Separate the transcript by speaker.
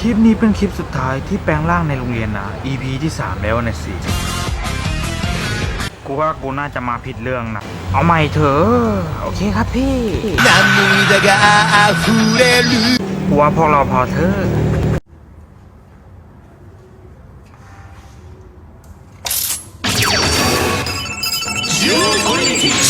Speaker 1: คลิปนี้เป็นคลิปสุดท้ายที่แปลงร่างในโรงเรียนนะ EP ที่3แล้วนะสิกูว่ากูน่าจะมาผิดเรื่องนะ เอาใหม่เถอะ โอเคครับพี่กูว่าพวกเราพอเถอะ
Speaker 2: 15日